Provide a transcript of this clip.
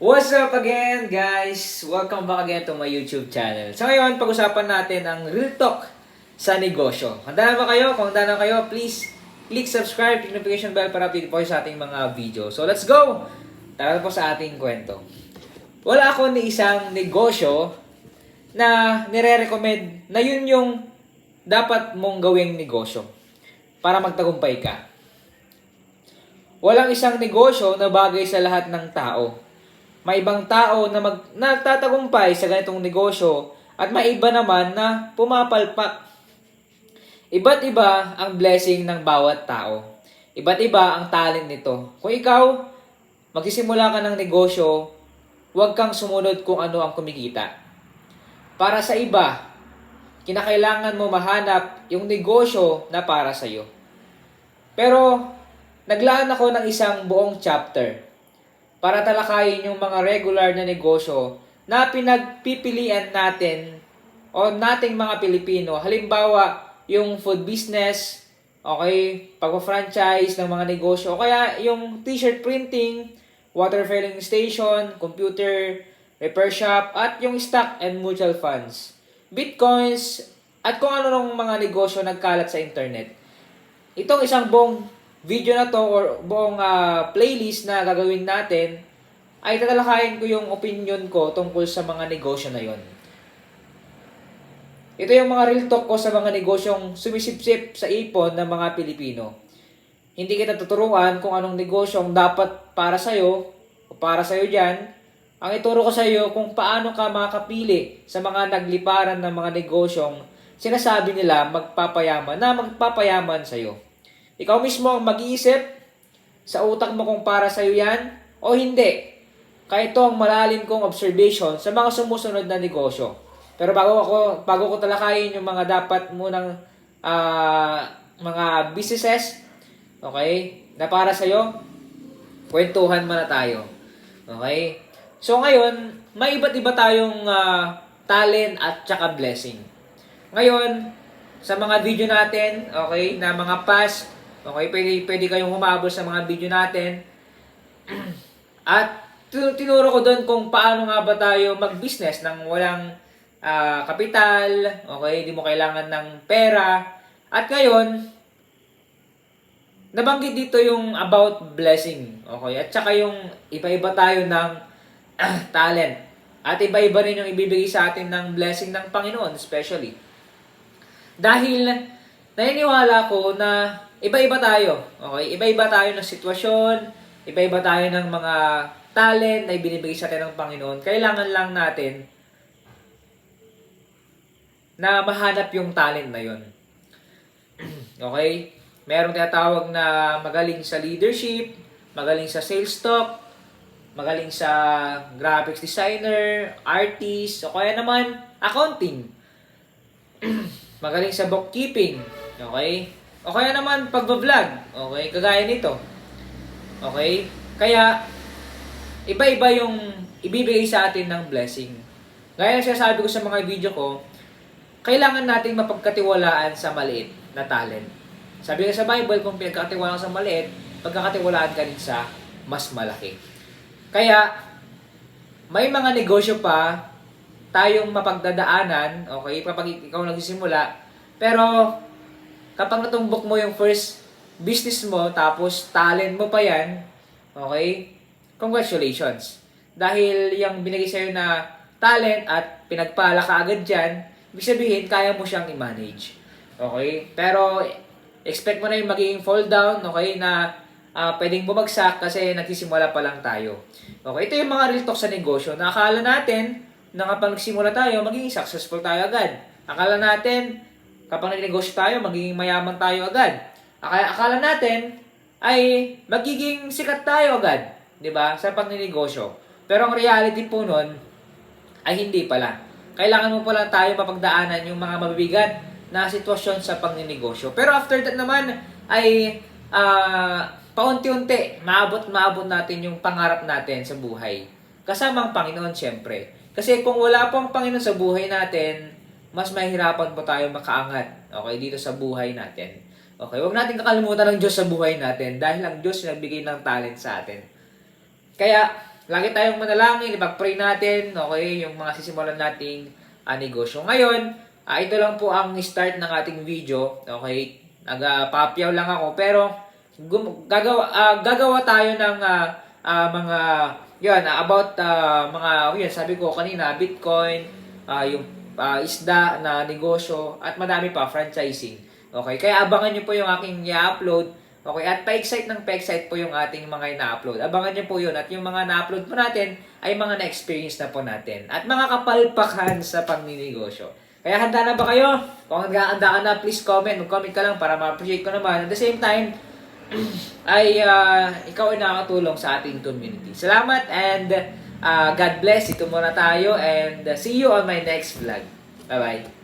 What's up again, guys? Welcome back again to my YouTube channel. So ngayon, pag-usapan natin ang real talk sa negosyo. Handa na ba kayo? Kung handa na kayo, please click subscribe, click notification bell para update po sa ating mga video. So let's go! Tara po sa ating kwento. Wala ako ni isang negosyo na nire-recommend na yun yung dapat mong gawing negosyo para magtagumpay ka. Walang isang negosyo na bagay sa lahat ng tao. May ibang tao na mag, nagtatagumpay sa ganitong negosyo at may iba naman na pumapalpak. Iba't iba ang blessing ng bawat tao. Iba't iba ang talent nito. Kung ikaw, magsisimula ka ng negosyo, huwag kang sumunod kung ano ang kumikita. Para sa iba, kinakailangan mo mahanap yung negosyo na para sa'yo. Pero, naglaan ako ng isang buong chapter para talakayin yung mga regular na negosyo na pinagpipilian natin o nating mga Pilipino. Halimbawa, yung food business, okay, pag-franchise ng mga negosyo, o kaya yung t-shirt printing, water filling station, computer, repair shop, at yung stock and mutual funds, bitcoins, at kung ano nung mga negosyo nagkalat sa internet. Itong isang buong video na to or buong ah, playlist na gagawin natin ay tatalakayin ko yung opinion ko tungkol sa mga negosyo na yon. Ito yung mga real talk ko sa mga negosyong sumisipsip sa ipon ng mga Pilipino. Hindi kita tuturuan kung anong negosyong dapat para sa'yo o para sa'yo dyan. Ang ituro ko sa iyo kung paano ka makakapili sa mga nagliparan ng mga negosyong sinasabi nila magpapayaman na magpapayaman sa iyo. Ikaw mismo ang mag-iisip sa utak mo kung para sa iyo yan o hindi. Kaya ito ang malalim kong observation sa mga sumusunod na negosyo. Pero bago ako bago ko talakayin yung mga dapat munang ah, mga businesses, okay, na para sa iyo, kwentuhan muna tayo. Okay? So ngayon, may iba't iba tayong ah, talent at tsaka blessing. Ngayon, sa mga video natin, okay, na mga past, okay, pwede, pwede kayong humabol sa mga video natin. at tinuro ko doon kung paano nga ba tayo mag-business nang walang ah, kapital, okay, di mo kailangan ng pera. At ngayon, nabanggit dito yung about blessing, okay? At saka yung iba-iba tayo ng ah, talent. At iba-iba rin yung ibibigay sa atin ng blessing ng Panginoon, especially. Dahil naniniwala ko na iba-iba tayo. Okay? Iba-iba tayo ng sitwasyon, iba-iba tayo ng mga talent na ibinibigay sa atin ng Panginoon. Kailangan lang natin na mahanap yung talent na yon. okay? Merong tinatawag na magaling sa leadership, magaling sa sales talk, magaling sa graphics designer, artist, o kaya naman accounting. magaling sa bookkeeping, okay? O kaya naman pagbablog, okay? Kagaya nito. Okay? Kaya, iba-iba yung ibibigay sa atin ng blessing. Gaya ng sinasabi ko sa mga video ko, kailangan nating mapagkatiwalaan sa maliit na talent. Sabi nga sa Bible, kung pinagkatiwalaan sa maliit, pagkakatiwalaan ka rin sa mas malaki. Kaya, may mga negosyo pa tayong mapagdadaanan, okay, kapag ikaw nagsisimula, pero kapag natumbok mo yung first business mo, tapos talent mo pa yan, okay, congratulations. Dahil yung binigay sa'yo na talent at pinagpala ka agad dyan, ibig sabihin, kaya mo siyang i-manage. Okay? Pero, expect mo na yung magiging fall down, okay, na ah, pwedeng bumagsak kasi nagsisimula pa lang tayo. Okay, ito yung mga real talk sa negosyo na akala natin na kapag nagsimula tayo, magiging successful tayo agad. Akala natin, kapag nagnegosyo tayo, magiging mayaman tayo agad. Akala, akala natin, ay magiging sikat tayo agad. 'di ba Sa pagninegosyo. Pero ang reality po nun, ay hindi pala. Kailangan mo pala tayo mapagdaanan yung mga mabibigat na sitwasyon sa pagninegosyo. Pero after that naman, ay ah, paunti-unti, maabot maabot natin yung pangarap natin sa buhay. Kasama ang Panginoon, syempre. Kasi kung wala po ang Panginoon sa buhay natin, mas mahirapan po tayo makaangat, okay, dito sa buhay natin. Okay, huwag natin kakalimutan ng Diyos sa buhay natin dahil ang Diyos nagbigay ng talent sa atin. Kaya, lagi tayong manalangin, ipag-pray natin, okay, yung mga sisimulan nating ah, negosyo. Ngayon, ah, ito lang po ang start ng ating video, okay, nagpapyaw lang ako, pero gum- gagawa, ah, gagawa tayo ng ah, ah, mga, yun, about ah, mga, yun, sabi ko kanina, Bitcoin, ah, yung ah, isda na negosyo, at madami pa, franchising. Okay, kaya abangan nyo po yung aking i-upload. Okay, at pa-excite ng pa-excite po yung ating mga ina-upload. Abangan nyo po yun. At yung mga na-upload po natin ay mga na-experience na po natin. At mga kapalpakan sa pangninegosyo. Kaya handa na ba kayo? Kung handa ka na, please comment. Mag-comment ka lang para ma-appreciate ko naman. At the same time, ay ah, ikaw ay nakakatulong sa ating community. Salamat and ah, God bless. Ito muna tayo and ah, see you on my next vlog. Bye-bye.